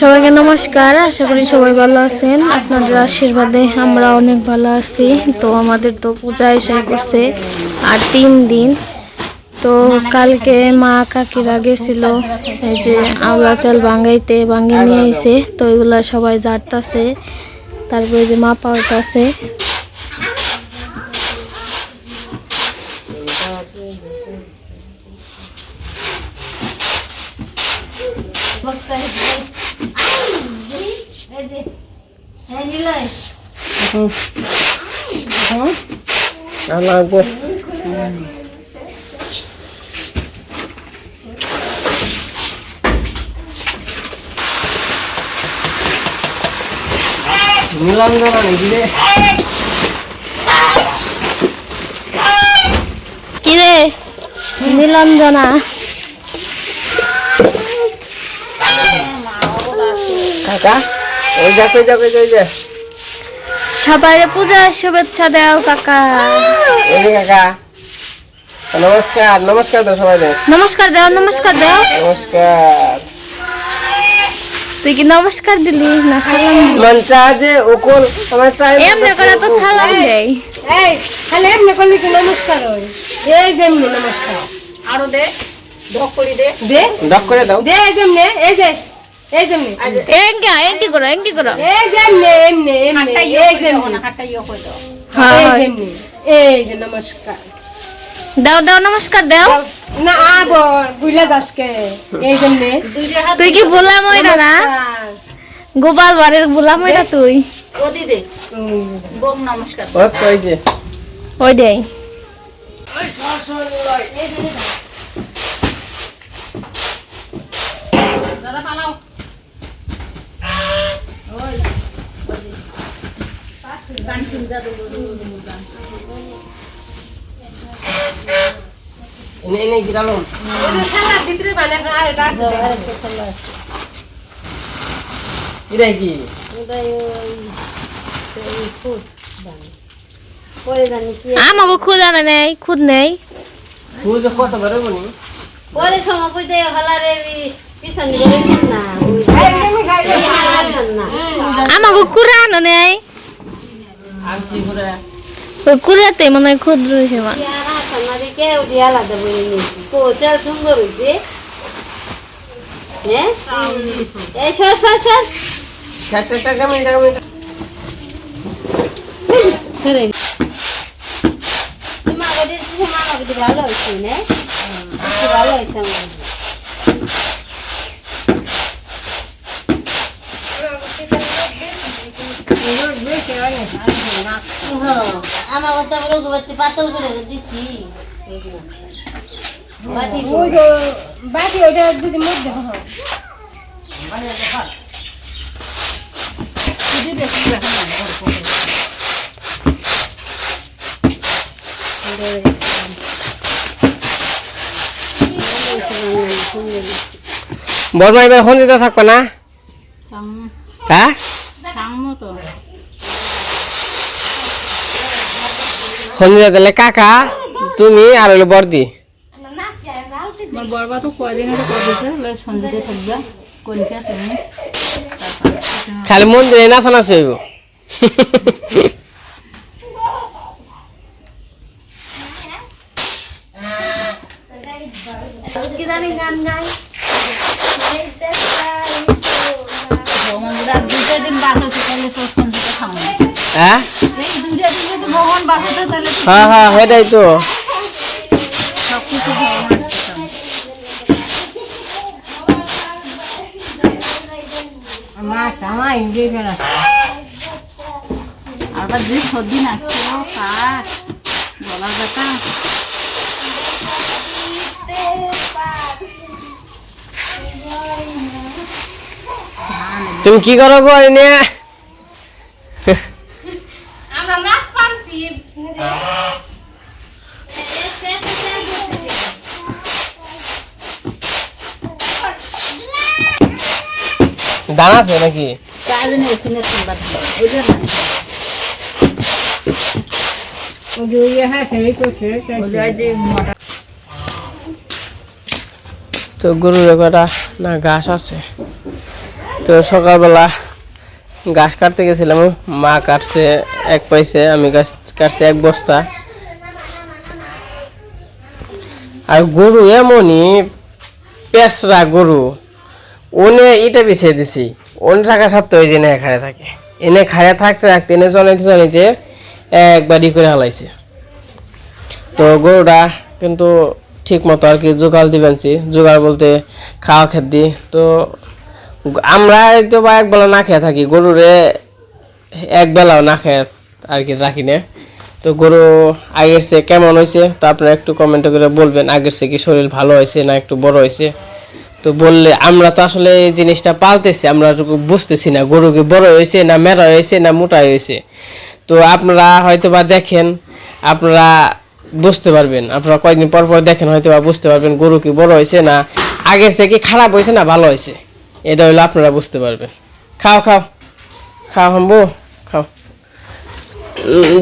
সবাইকে নমস্কার, আশা করি সবাই ভালো আছেন। আপনাদের আশীর্বাদে আমরা অনেক ভালো আছি। তো আমাদের তো পূজা এসে করছে আর তিন দিন। তো কালকে মা কাকিরা গেছিল, এই যে আওলা চাল বাঙ্গাইতে বাঙ্গি নিয়ে আইছে। তো এগুলা সবাই জারতাছে। তারপরে যে মা পাওয়াটাছে লাগবে মিলাম জানা নাকি রে কি রে নীলঞ্জনা। কাকা ওই যা কই যা কই যা, ওই যা সবাই পূজার শুভেচ্ছা দাও কাকা। এই যে কাকা নমস্কার নমস্কার তো সবাই নমস্কার দাও নমস্কার দাও। নমস্কার। তুই কি নমস্কার দিলি? না সালাম মনটা যে ওকল আমার টাইম এমনি করে তো সালাম দেয়। এই খালি এমনি করলে কি নমস্কার হয় এই যেমনি নমস্কার। আরও দে ঢক করি দে। দে। ডক করে দাও। দে এই যেমনি এই যে। এই যেমনি এঙ্গি এঙ্গি করো এঙ্গি করো এই যেমনি এমনি এমনি হাতটা এই দাও যেমনি ইয়ে দাও এই। যেমনি এই যে নমস্কার। দাও দাও নমস্কার দাও। না আবর বুইলা দাসকে এই যেমনি তুই কি বললাম ওইটা না। গোপাল বাড়ির বললাম ওইটা তুই। ওদি দে বোম নমস্কার। ও তো যে। ওই দেই এই যে সালাদ ভিতরে বানায় আর এটা আছে এটা কি আমাকে খুদ আনে নেই। খুদ নেই কত করে বনি? পরে সময় কইতে হলারে পিছন না আমাকে কুড়া আনো নেই। কুড়াতে মনে হয় খুদ রয়েছে সুন্দর হয়েছে হ্যাঁ এই সর সর সর তোমার ভালো হয়েছে না ভালো হয়েছে আমার আমার কথা বলে পাতল করে দিছি বাটি ওইটা দিদি দেবো হ্যাঁ? বর্মা এবার সন্ধিতে থাকবে না হ্যাঁ সন্ধিতে দিলে কাকা তুমি আর হইল বর্দি আমার বরবা তো কয়দিন হলো কদিছে লয় সন্ধ্যে থাকবা কোনটা তুমি। খালি মন্দিরে নাচা নাচি হইব। দিন বাসা হ্যাঁ হ্যাঁ হ্যাঁ সেটাই তো আবার দুই ছদিন আছে কাক গলা তুমি কি করো গো নাচ পাচ্ছি আছে নাকি? তো গরুর কটা না ঘাস আছে। তো সকালবেলা গাছ কাটতে গেছিলাম। মা কাটছে, এক পয়সে আমি গাছ কাটছে এক বস্তা। আর গরু এমনই পেঁচরা গরু। ওনে এটা বিছিয়ে দিছি। ওনে টাকা সারতে ওই এনে খাড়ে থাকে। এনে খাড়ে থাকতে থাকতে, এনে চলাইতে চলাইতে একবারই করে হালাইছে। তো গরুটা কিন্তু ঠিক মতো আর কি জোগাল দিবেনছি জোগাল বলতে খাওয়া খেত তো আমরা তো বা একবেলা না খেয়ে থাকি, গরুরে একবেলাও না খেয়ে আর কি রাখি না। তো গরু আগের চেয়ে কেমন হয়েছে তো আপনারা একটু কমেন্ট করে বলবেন, আগের চেয়ে কি শরীর ভালো হয়েছে না একটু বড় হয়েছে? তো বললে আমরা তো আসলে এই জিনিসটা পালতেছি, আমরা বুঝতেছি না গরু কি বড় হয়েছে না মেরা হয়েছে না মোটা হয়েছে। তো আপনারা হয়তো বা দেখেন, আপনারা বুঝতে পারবেন, আপনারা কয়েকদিন পর পর দেখেন হয়তো বা বুঝতে পারবেন গরু কি বড় হয়েছে না, আগের থেকে কি খারাপ হয়েছে না ভালো হয়েছে। এটা হলো আপনারা বুঝতে পারবেন। খাও খাও। খাও হাম্বু খাও।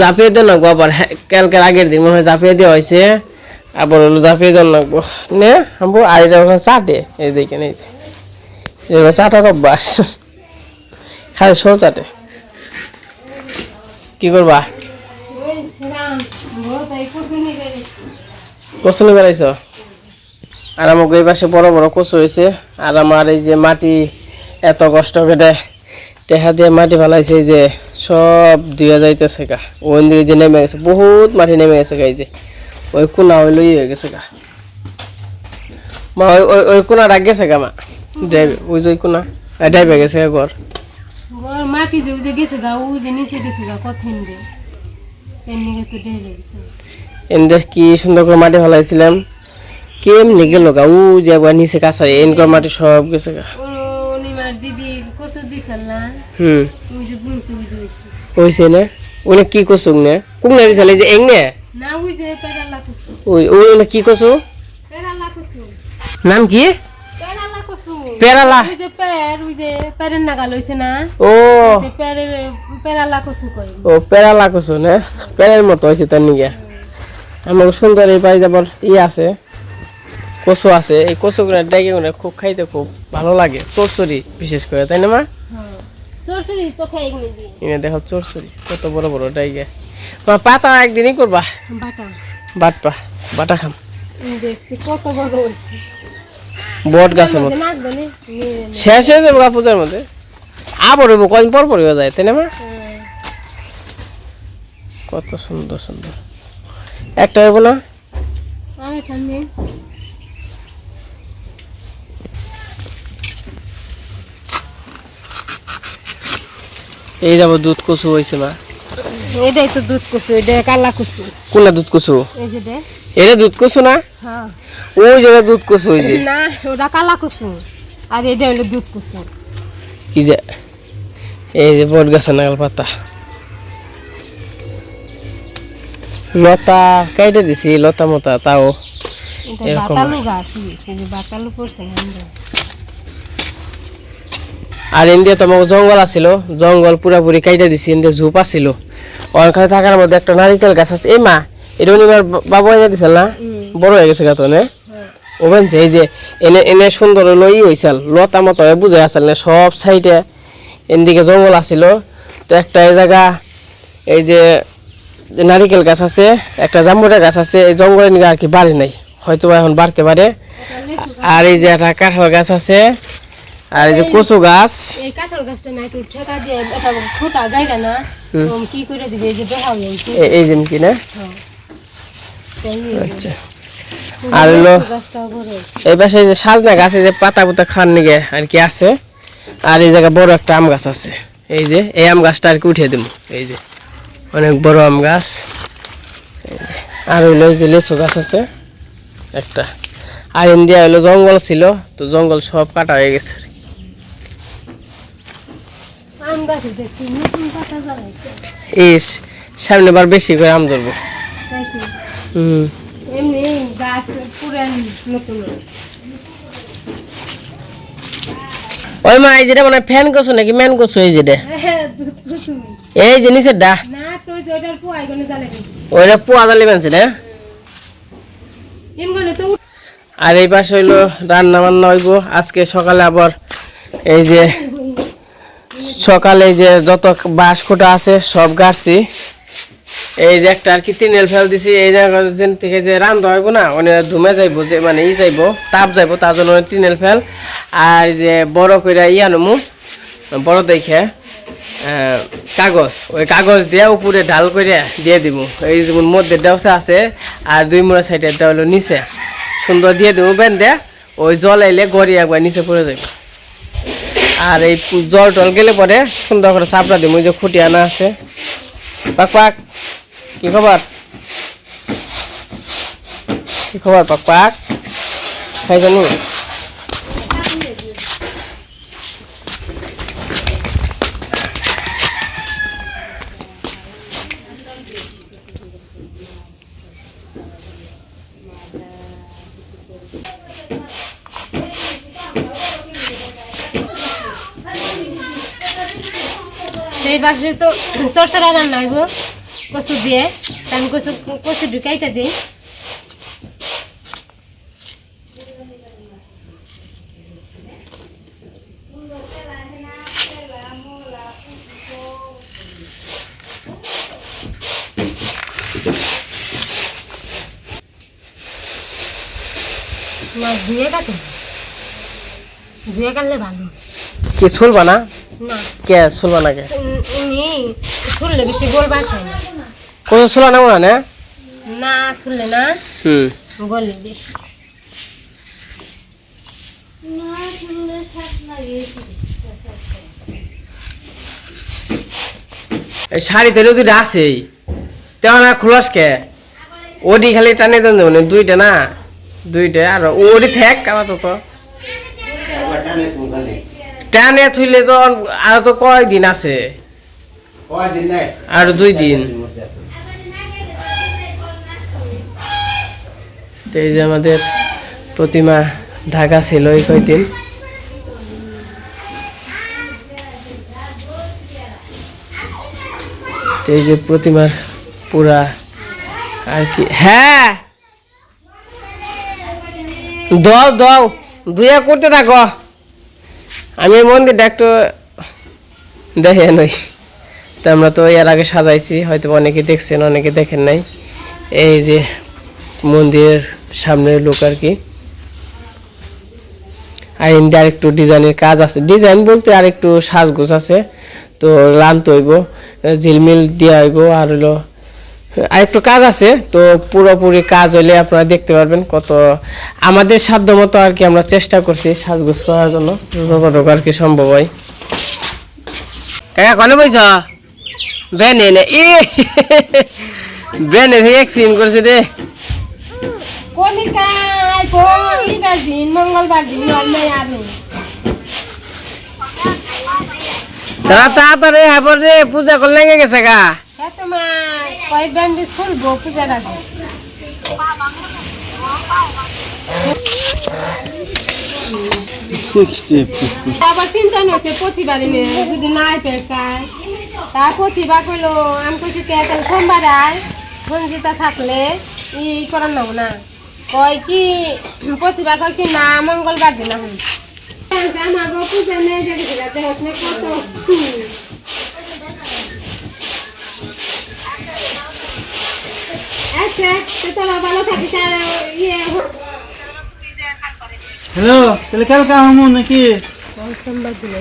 জাপিয়ে দেন গো আবার। হ্যাঁ, কালকের আগের দিন মনে হয় জাপিয়ে দেওয়া হয়েছে। আবার হলো জাপিয়ে দেন গো নে হাম্বু আর এটা ওখানে চাটে এই দেখেন এই যে। চাটার অভ্যাস খালি শোল চাটে কি করবা? কচু নিয়ে বেড়াইছ? আর আমাকে এই পাশে বড় বড় কচু হয়েছে। আর আমার এই যে মাটি এত কষ্ট করে টেহা দিয়ে মাটি ফেলাইছে যে সব দিয়ে যাইতেছে গা। ওই দিকে যে নেমে গেছে বহুত মাটি নেমে গেছে গা এই যে। ওই কোনা ওই লই হয়ে গেছে গা। মা ওই ওই ওই কোনা রাখ গেছে গা মা। ড্রাইভ ওই যে ওই কোনা। ড্রাইভে গেছে গা ঘর। মাটি যে উজে গেছে গা উ যে নিচে গেছে গা কঠিন এমনি তো ডেলে গেছে। এনদের কি সুন্দর করে মাটি ফেলাইছিলাম। কেমনি গেল গা? ও যে নিচে কাঁচা এনকর মাটি সব গেছে গা। হুম। হয়েছে না? ওনে কি কচু নে? কোন দিছালে যে এং নে? ওই ওই ওনে কি কচু? নাম কি? পেরালা ও। পেরালা কচু কই ও পেরালা কচু না? পেরের মতো হয়েছে তার নিগে। আমার সুন্দর এই পাই যাবার ই আছে। কচু আছে এই কচুগুলো ডেকে গুলো খুব খাইতে খুব ভালো লাগে। চরচরি বিশেষ করে তাই না মা? এনে দেখো চরচরি কত বড় বড় ডাইগে। মা পাতা একদিনই করবা? বাটা। বাটপা বাটা খাম। কত বড় বট গাছের মতো। নি শেষ হয়ে যাবে গা পূজার মধ্যে। আবার হইব কদিন পর পর যায় তাই না মা? কত সুন্দর সুন্দর। একটা হইব না? এই যাব দুধ কচু হয়েছে মা এটাই তো দুধ কচু এটা কালা কচু। কোনটা দুধ কচু? এই যে দে। এটা দুধ কচু না? হ্যাঁ। ওই জায়গায় দুধ কচু হয়েছে না ওটা কালা কচু। আর এটা হলো দুধ কচু। কি যে? এই যে বট গাছের নাগাল পাতা। লতা কেটে দিছি লতা মতা তাও এরকম। বাতালু গাছ বাতালু পড়ছে আর ইন্ডিয়া তোমার জঙ্গল আছিল জঙ্গল পুরাপুরি কাইটা দিছি ইন্ডিয়া ঝুপ আছিল। ওখানে থাকার মধ্যে একটা নারিকেল গাছ আছে। এই মা এটা উনিবার বাবু এনে দিছিল না? বড় হয়ে গেছে গাছ নে? ও বানছে এই যে এনে এনে সুন্দর হলো ই হয়েছিল লতা মতো হয়ে বুঝে আসল না সব সাইডে এদিকে জঙ্গল আছিল। তো একটা এই জায়গা এই যে যে নারিকেল গাছ আছে একটা জাম্বুরা গাছ আছে এই জঙ্গলের নিকে আর কি বাড়ি নাই। হয়তো এখন বাড়তে পারে। আর এই যে একটা কাঁঠাল গাছ আছে আর এই যে কচু গাছ। এই কাঁঠাল গাছটা না একটু ঠেকা দিয়ে এটা ছোটা গাইরা না কি করে দিবে এই যে দেখা হয়েছে। এই যেন কি না? তাই আচ্ছা। আর হলো এই পাশে এই যে সাজনা গাছ যে পাতা পুতা খান নিগে আর কি আছে। আর এই জায়গায় বড় একটা আম গাছ আছে। এই যে এই আম গাছটা আর কি উঠিয়ে দিব এই যে অনেক বড় আম গাছ। আর হইল এই যে লেচু গাছ আছে। একটা। আর ইন্ডিয়া হইল জঙ্গল ছিল তো জঙ্গল সব কাটা হয়ে গেছে। গাছে এই সামনে বার বেশি করে আম ধরবো। হুম। এমনি গাছ পুরান নতুন ওই মা এই যেটা মানে ফ্যান করছ নাকি? ম্যান করছ এই যেটা হ্যাঁ এই যে নিচের ডা। না তো ওই যে ওটার পোয়াই গনে জ্বালাই ওইটা পোয়া দালি বানছে না? আর এই পাশে হইল রান্না বান্না হইব। আজকে সকালে আবার এই যে সকালে যে যত বাঁশ খোটা আছে, সব গাড়ছি। এই যে একটা আর কি তিনেল ফেল দিছি, এই যেন থেকে যে রান্ধা হইব না মানে ধুমে যাইব যে মানে ই যাইব, তাপ যাইব, তার জন্য তিনেল ফেল। আর যে বড় করে ইয়া নমু বড় দেখে কাগজ। ওই কাগজ দিয়ে উপরে ঢাল করে দিয়ে দিব এই যেমন মধ্যে দেওসা আছে, আর দুই মোড়া সাইডেরটা হলো নিচে। সুন্দর দিয়ে দেবো বেঁধে, ওই জল আইলে গড়ি একবার নিচে পড়ে যাবে আর এই জল টল গেলে পরে সুন্দর করে চাপড়া দিব যে খুঁটি আনা আছে। পাক পাক। কি খবর? কি খবর, পাক পাক? খাই জানি এই বাসে তো চরচরা রান্না হইব কচু দিয়ে। আমি কচু কচু ঢুকাইটা দিই মাছ ধুয়ে কাটে। ধুয়ে কাটলে ভালো। কি শুনবা না? কে শুনবা না কে? শুনলে বেশি গোল না কোন শুনলা না না? শুনলে না? হুম। গলে বেশি। এই শাড়িতে যদি আছেই। তেমন আর খোলস কে? ওডি খালি টানে দেন মানে দুইটা না? দুইটা আর ওডি থাক আপাতত। টানে থুইলে তো আর তো কয়দিন আছে? আর দুই দিন। এই যে আমাদের প্রতিমা ঢাকা ছিল এই কয়দিন। এই যে প্রতিমার পুরা আর কি। হ্যাঁ! দাও দাও, দুইয়া করতে থাকো। আমি মন্দিরটা একটু দেখে নই তো আমরা তো এর আগে সাজাইছি, হয়তো অনেকে দেখছেন, অনেকে দেখেন নাই। এই যে মন্দিরের সামনের লোক আর কি। আর এমনি আর একটু ডিজাইনের কাজ আছে। ডিজাইন বলতে আর একটু সাজগোজ আছে। তো লানতে হইব, ঝিলমিল দেওয়া হইব, আর হলো আর একটু কাজ আছে। তো পুরোপুরি কাজ হলে আপনারা দেখতে পারবেন কত আমাদের সাধ্য মতো আর কি আমরা চেষ্টা করছি সাজগোজ করার জন্য। যতটুকু আর কি সম্ভব হয়। কাকা বইছ? বেন এনে ই বেন এনে এক্সিডেন্ট করছে রে কলিকায় ইবার দিন মঙ্গলবার দিন অন্যায় আনে তারা তাড়াতাড়ি হ্যাঁ রে পূজা করলে গেছে গা এত মা কয় ব্যান্ডেজ খুলবো পূজার আগে আবার চিন্তা নইছে প্রতিবারই মেয়ে যদি নাই পেশায় তা প্রতিভা কইলো আমি কইছি কে তাহলে সোমবার আয় সঞ্জিতা থাকলে ই করার নেব না। কয় কি প্রতিভা কয় কি না মঙ্গলবার দিন এখন আমাকে পূজা নেই দেখেছিল দেখ কত হ্যালো তাহলে কালকে আমু নাকি? সোমবার দিন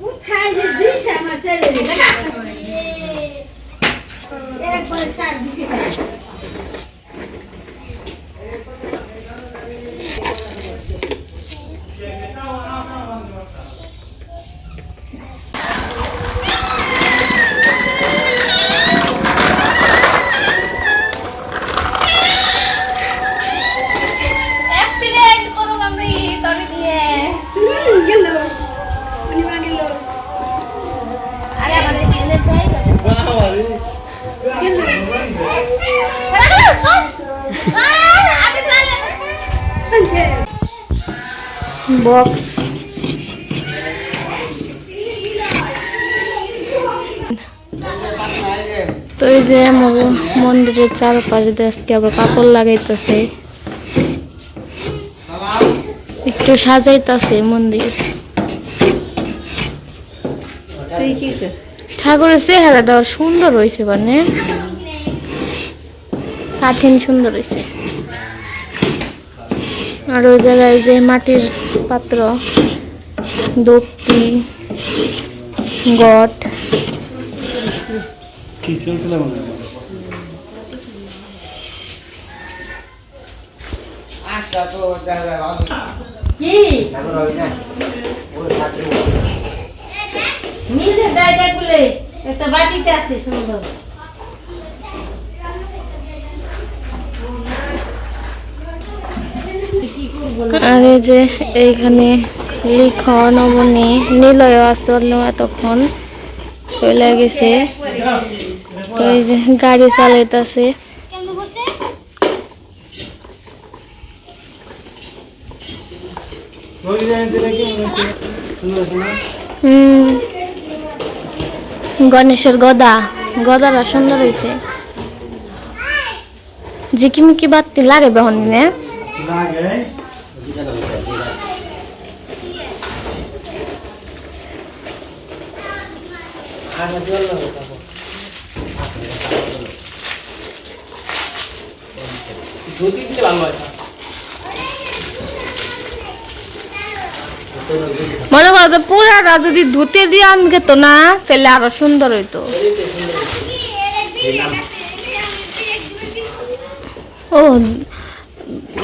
Mujer, tú, Marcelo, dime. 我得下去继 মন্দিরের চারপাশে আজকে আবার কাপড় লাগাইতেছে। একটু সাজাইতেছে মন্দির। ঠাকুরের চেহারাটা সুন্দর হয়েছে মানে কাঠিন সুন্দর হয়েছে আর ওই জায়গায় যে মাটির পাত্র দপ্তি গট। সুন্দর। আর এই যে এইখানে লিখন অমনি নিলয় আসতে পারল চলে গেছে। এই যে গাড়ি চালাইতেছে। গণেশের গদা। গদাটা সুন্দর হয়েছে ঝিকিমিকি বাতি লাগে বেহনি না। ধুতি দিলে ভালো হয় মনে করো তো পুরাটা যদি ধুতে দিয়ে আন খেত না তাহলে আরও সুন্দর হইতো। ও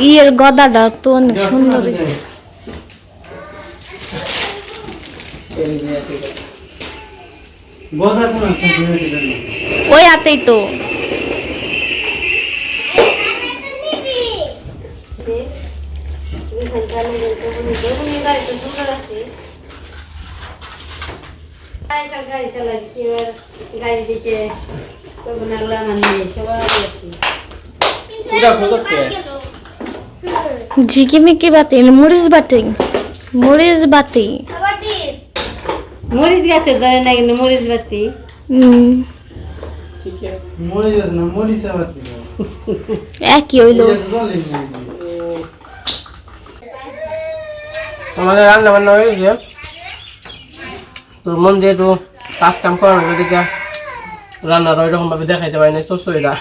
ইয়ের গদাটা তো অনেক সুন্দর। ওই হাতেই তো। গাড়ি চালাই কি গাড়ি দিকে তখন আল্লাহ মানে সবাই আছে ঝিকিমিকি বাতি মরিচ বাতি। মরিচ বাতি মরিচ গাছে ধরে না কিন্তু মরিচ বাতি একই হইল জলে আমাদের রান্না বান্না হয়ে গেছে তোর মন একটু কাজ কাম করানোর দিকে রান্নাটা ওইরকম ভাবে দেখাইতে পারি না চচড়িটা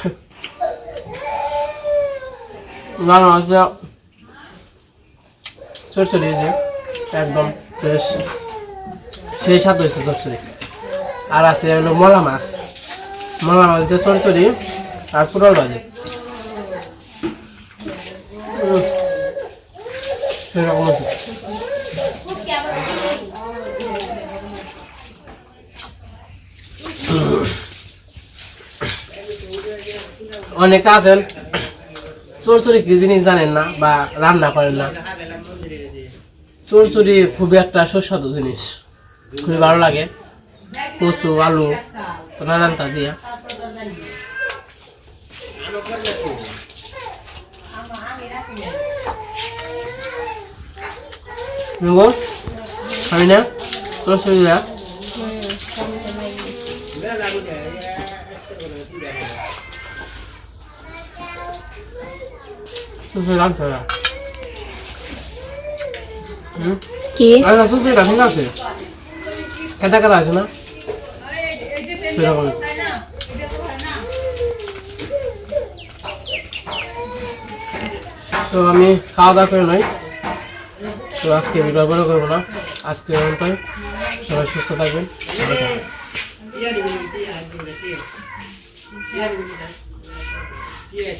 রান্না হচ্ছে চচ্চড়ি হয়েছে একদম ফ্রেশ। সেই স্বাদ হয়েছে চচ্চড়ি আর আছে হলো মলা মাছ। মলা মাছ দিয়ে চচ্চড়ি আর পুরোল ভাজি সেরকম হয়েছে। অনেকে আছেন চোরচুরি কি জিনিস জানেন না বা রান্না করেন না? চোরচুরি খুবই একটা সুস্বাদু জিনিস। খুবই ভালো লাগে। কচু, আলু নানান তা দিয়া খাবি না? চোরচুরি দিয়া চোরচুরি রাখতে হবে হুম কি আচ্ছা চোরচুরিটা ঠিক আছে কেটা কেটা আছে না সেরকম তো আমি খাওয়া দাওয়া করে নই তো আজকে ভিডিও বড় করব না আজকে পর্যন্তই সবাই সুস্থ থাকবেন